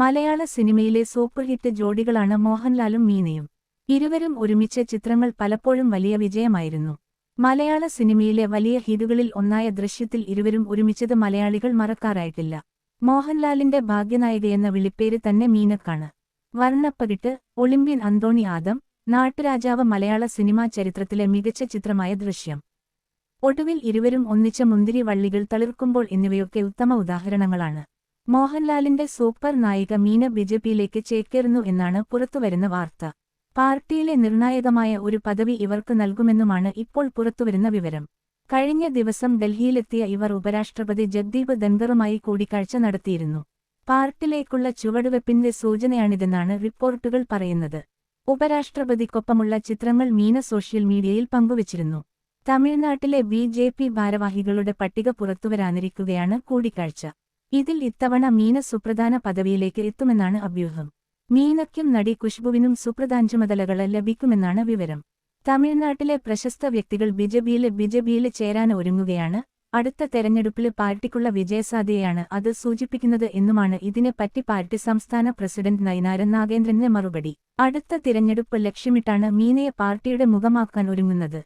മലയാള സിനിമയിലെ super hit ജോഡികളാണ് മോഹൻലാലും മീനയും. ഇരുവരും ഒരുമിച്ച ചിത്രങ്ങൾ പലപ്പോഴും വലിയ വിജയമായിരുന്നു. മലയാള സിനിമയിലെ വലിയ ഹിറ്റുകളിൽ ഒന്നായ ദൃശ്യത്തിൽ ഇരുവരും ഒരുമിച്ചത് മലയാളികൾ മറക്കാറായിട്ടില്ല. മോഹൻലാലിന്റെ ഭാഗ്യനായികയെന്ന വിളിപ്പേര് തന്നെ മീനക്കാണ്. വർണപ്പകിട്ട് ഒളിമ്പ്യൻ അന്തോണി ആദം നാട്ടുരാജാവ് മലയാള സിനിമാ ചരിത്രത്തിലെ മികച്ച ചിത്രമായ ദൃശ്യം. ഒടുവിൽ ഇരുവരും ഒന്നിച്ച മുന്തിരി വള്ളികൾ തളിർക്കുമ്പോൾ എന്നിവയൊക്കെ ഉത്തമ ഉദാഹരണങ്ങളാണ്. മോഹൻലാലിന്റെ സൂപ്പർ നായിക മീന ബിജെപിയിലേക്ക് ചേക്കേറുന്നു എന്നാണ് പുറത്തുവരുന്ന വാർത്ത. പാർട്ടിയിലെ നിർണായകമായ ഒരു പദവി ഇവർക്ക് നൽകുമെന്നുമാണ് ഇപ്പോൾ പുറത്തുവരുന്ന വിവരം. കഴിഞ്ഞ ദിവസം ഡൽഹിയിലെത്തിയ ഇവർ ഉപരാഷ്ട്രപതി ജഗ്ദീപ് ധൻഖറുമായി കൂടിക്കാഴ്ച നടത്തിയിരുന്നു. പാർട്ടിയിലേക്കുള്ള ചുവടുവെപ്പിന്റെ സൂചനയാണിതെന്നാണ് റിപ്പോർട്ടുകൾ പറയുന്നത്. ഉപരാഷ്ട്രപതിക്കൊപ്പമുള്ള ചിത്രങ്ങൾ മീന സോഷ്യൽ മീഡിയയിൽ പങ്കുവച്ചിരുന്നു. തമിഴ്നാട്ടിലെ ബി ജെ പി ഭാരവാഹികളുടെ പട്ടിക പുറത്തുവരാനിരിക്കുകയാണ് കൂടിക്കാഴ്ച. ഇതിൽ ഇത്തവണ മീന സുപ്രധാന പദവിയിലേക്ക് എത്തുമെന്നാണ് അഭ്യൂഹം. മീനയ്ക്കും നടി കുഷ്ബുവിനും സുപ്രധാന ചുമതലകൾ ലഭിക്കുമെന്നാണ് വിവരം. തമിഴ്നാട്ടിലെ പ്രശസ്ത വ്യക്തികൾ ബിജെപിയിൽ ബിജെപിയിൽ ചേരാൻ ഒരുങ്ങുകയാണ്. അടുത്ത തെരഞ്ഞെടുപ്പിൽ പാർട്ടിക്കുള്ള വിജയസാധ്യതയാണ് അത് സൂചിപ്പിക്കുന്നത് എന്നുമാണ് ഇതിനെപ്പറ്റി പാർട്ടി സംസ്ഥാന പ്രസിഡന്റ് നയനാരൻ നാഗേന്ദ്രന്റെ മറുപടി. അടുത്ത തിരഞ്ഞെടുപ്പ് ലക്ഷ്യമിട്ടാണ് മീനയെ പാർട്ടിയുടെ മുഖമാക്കാൻ ഒരുങ്ങുന്നത്.